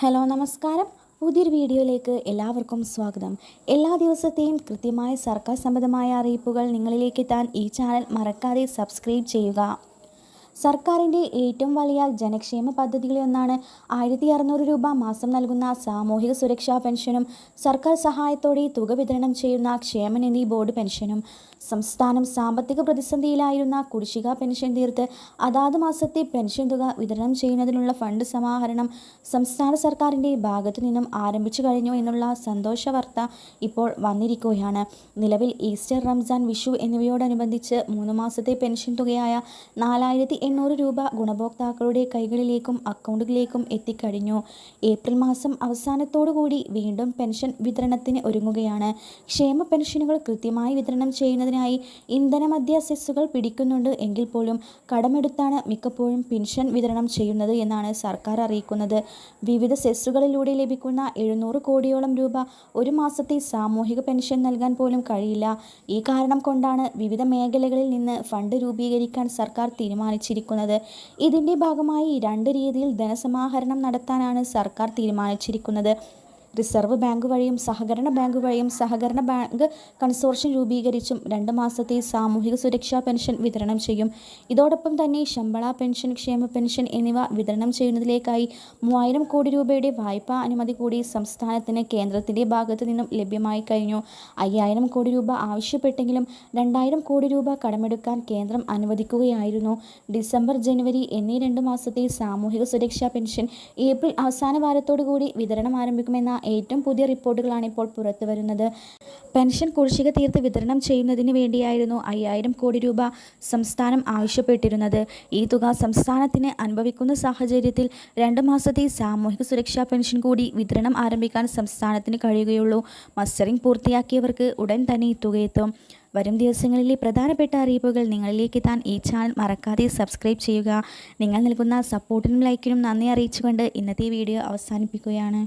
Hello നമസ്കാരം. പുതിയൊരു വീഡിയോയിലേക്ക് എല്ലാവർക്കും സ്വാഗതം. എല്ലാ ദിവസത്തെയും കൃത്യമായ സർക്കാർ സംബന്ധമായ അറിയിപ്പുകൾ നിങ്ങളിലേക്ക് എത്താൻ ഈ ചാനൽ മറക്കാതെ സബ്സ്ക്രൈബ് ചെയ്യുക. സർക്കാരിന്റെ ഏറ്റവും വലിയ ജനക്ഷേമ പദ്ധതികളിലൊന്നാണ് ആയിരത്തി അറുന്നൂറ് രൂപ മാസം നൽകുന്ന സാമൂഹിക സുരക്ഷാ പെൻഷനും സർക്കാർ സഹായത്തോടെ തുക വിതരണം ചെയ്യുന്ന ക്ഷേമനിധി ബോർഡ് പെൻഷനും. സംസ്ഥാനം സാമ്പത്തിക പ്രതിസന്ധിയിലായിരുന്ന കുടിശ്ശിക പെൻഷൻ തീർത്ത് അതാത് മാസത്തെ പെൻഷൻ തുക വിതരണം ചെയ്യുന്നതിനുള്ള ഫണ്ട് സമാഹരണം സംസ്ഥാന സർക്കാരിന്റെ ഭാഗത്തു നിന്നും ആരംഭിച്ചു കഴിഞ്ഞു എന്നുള്ള സന്തോഷ വാർത്ത ഇപ്പോൾ വന്നിരിക്കുകയാണ്. നിലവിൽ ഈസ്റ്റർ റംസാൻ വിഷു എന്നിവയോടനുബന്ധിച്ച് മൂന്ന് മാസത്തെ പെൻഷൻ തുകയായ നാലായിരത്തി എണ്ണൂറ് രൂപ ഗുണഭോക്താക്കളുടെ കൈകളിലേക്കും അക്കൗണ്ടുകളിലേക്കും എത്തിക്കഴിഞ്ഞു. ഏപ്രിൽ മാസം അവസാനത്തോടുകൂടി വീണ്ടും പെൻഷൻ വിതരണത്തിന് ഒരുങ്ങുകയാണ്. ക്ഷേമ പെൻഷനുകൾ കൃത്യമായി വിതരണം ചെയ്യുന്നതിനായി ഇന്ധനമദ്യ സെസ്സുകൾ പിടിക്കുന്നുണ്ട് എങ്കിൽ പോലും കടമെടുത്താണ് മിക്കപ്പോഴും പെൻഷൻ വിതരണം ചെയ്യുന്നത് എന്നാണ് സർക്കാർ അറിയിക്കുന്നത്. വിവിധ സെസ്സുകളിലൂടെ ലഭിക്കുന്ന എഴുന്നൂറ് കോടിയോളം രൂപ ഒരു മാസത്തെ സാമൂഹിക പെൻഷൻ നൽകാൻ പോലും കഴിയില്ല. ഈ കാരണം കൊണ്ടാണ് വിവിധ മേഖലകളിൽ നിന്ന് ഫണ്ട് രൂപീകരിക്കാൻ സർക്കാർ തീരുമാനിച്ചിരിക്കുന്നത്. ഇതിന്റെ ഭാഗമായി രണ്ട് രീതിയിൽ ധനസമാഹരണം നടത്താനാണ് സർക്കാർ തീരുമാനിച്ചിരിക്കുന്നത്. റിസർവ് ബാങ്ക് വഴിയും സഹകരണ ബാങ്ക് വഴിയും സഹകരണ ബാങ്ക് കൺസോർഷ്യം രൂപീകരിച്ചും രണ്ട് മാസത്തെ സാമൂഹിക സുരക്ഷാ പെൻഷൻ വിതരണം ചെയ്യും. ഇതോടൊപ്പം തന്നെ ശമ്പള പെൻഷൻ ക്ഷേമ പെൻഷൻ എന്നിവ വിതരണം ചെയ്യുന്നതിലേക്കായി മൂവായിരം കോടി രൂപയുടെ വായ്പാ അനുമതി കൂടി സംസ്ഥാനത്തിന് കേന്ദ്രത്തിന്റെ ഭാഗത്തു നിന്നും ലഭ്യമായി കഴിഞ്ഞു. അയ്യായിരം കോടി രൂപ ആവശ്യപ്പെട്ടെങ്കിലും രണ്ടായിരം കോടി രൂപ കടമെടുക്കാൻ കേന്ദ്രം അനുവദിക്കുകയായിരുന്നു. ഡിസംബർ ജനുവരി എന്നീ രണ്ട് മാസത്തെ സാമൂഹിക സുരക്ഷാ പെൻഷൻ ഏപ്രിൽ അവസാന വാരത്തോടു കൂടി വിതരണം ആരംഭിക്കുമെന്ന ഏറ്റവും പുതിയ റിപ്പോർട്ടുകളാണ് ഇപ്പോൾ പുറത്തു വരുന്നത്. പെൻഷൻ കുടിശ്ശിക തീർത്ത് വിതരണം ചെയ്യുന്നതിന് വേണ്ടിയായിരുന്നു അയ്യായിരം കോടി രൂപ സംസ്ഥാനം ആവശ്യപ്പെട്ടിരുന്നത്. ഈ തുക സംസ്ഥാനത്തിന് അനുഭവിക്കുന്ന സാഹചര്യത്തിൽ രണ്ട് മാസത്തെ സാമൂഹിക സുരക്ഷാ പെൻഷൻ കൂടി വിതരണം ആരംഭിക്കാൻ സംസ്ഥാനത്തിന് കഴിയുകയുള്ളൂ. മസ്റ്ററിംഗ് പൂർത്തിയാക്കിയവർക്ക് ഉടൻ തന്നെ ഈ തുകയെത്തും വരും ദിവസങ്ങളിലെ പ്രധാനപ്പെട്ട അറിയിപ്പുകൾ നിങ്ങളിലേക്ക് എത്താൻ ഈ ചാനൽ മറക്കാതെ സബ്സ്ക്രൈബ് ചെയ്യുക. നിങ്ങൾ നൽകുന്ന സപ്പോർട്ടിനും ലൈക്കിനും നന്ദി അറിയിച്ചുകൊണ്ട് ഇന്നത്തെ വീഡിയോ അവസാനിപ്പിക്കുകയാണ്.